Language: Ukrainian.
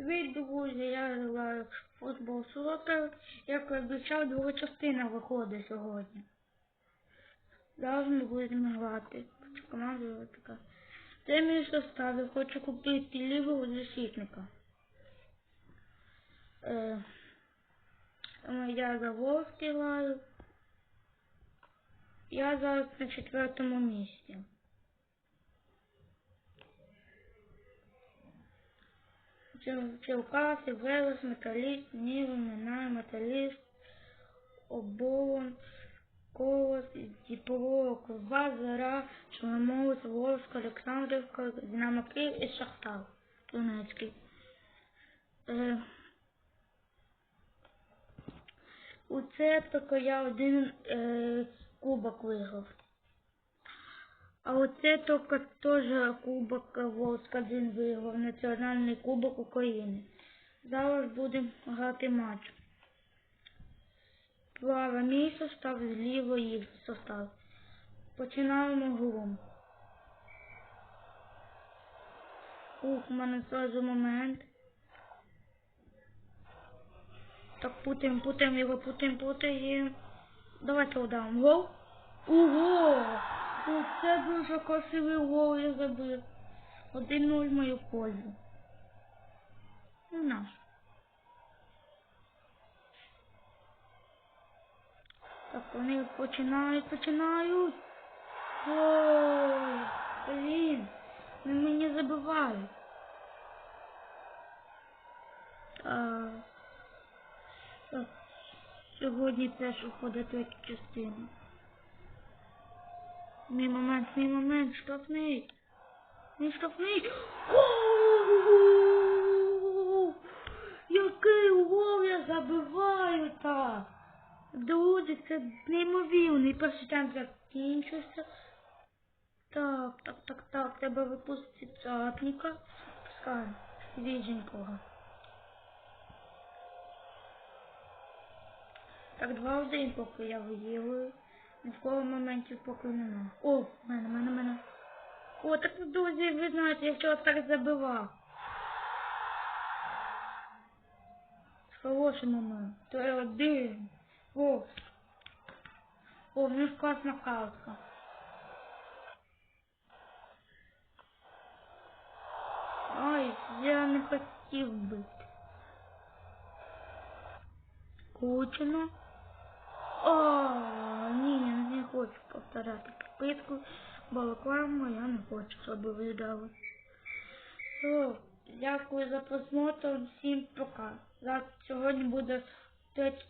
Привіт, друзі, я в футбол сокер. Як обіцяв, друга частина виходить сьогодні. Зараз ми будемо грати. Цю команду така. Це мій состав, хочу купити лівого защитника. Е, я за Волски граю. Я зараз на четвертому місці. Черкаси, Велес, Металіст, Ніва, Минай, Металіст, Оболон, Колос, Дніпро, Кузбас, Зара, Чорноморець, Волськ, Олександрівка, Динамо Київ і Шахтар Донецький. Е, у це тільки я один е, кубок виграв. А оце тільки теж кубок Волськ один виграв, Національний кубок України. Зараз будемо грати матч. Справа мій состав, зліва їх состав. Починаємо гру. Ух, у мене зразу момент. Так, путаємо, путаємо його, путаємо, путаємо. Давайте ударимо. Гол. Ого! Ну, Це дуже красивий гол я забив. 1-0 в мою пользу. Ну, наш. Так, вони починають, починають. Ой, блін, вони мені забивають. Так, сьогодні теж третя частина. Мій момент, мій момент, штрафний. Мій штрафний. О! Який гол я забиваю так. Друзі, це неймовірний. Перший тайм закінчився. Так, так, так, так. Треба випустити цапника. Пускаємо. Свіженького. Так, два один поки я виївую. Кого моментів поки нема. О, мене, мене, мене. О, так друзі, ви знаєте, я вчора так забивав. Хороший момент. Три один. О. О, в них класна картка. Ай, я не хотів бити. Кучено. О, хочу повторяти підписку, бо рекламу я не хочу, щоб ви дали. Все, дякую за просмотр, всім пока. Зараз сьогодні буде третя частина. Пока.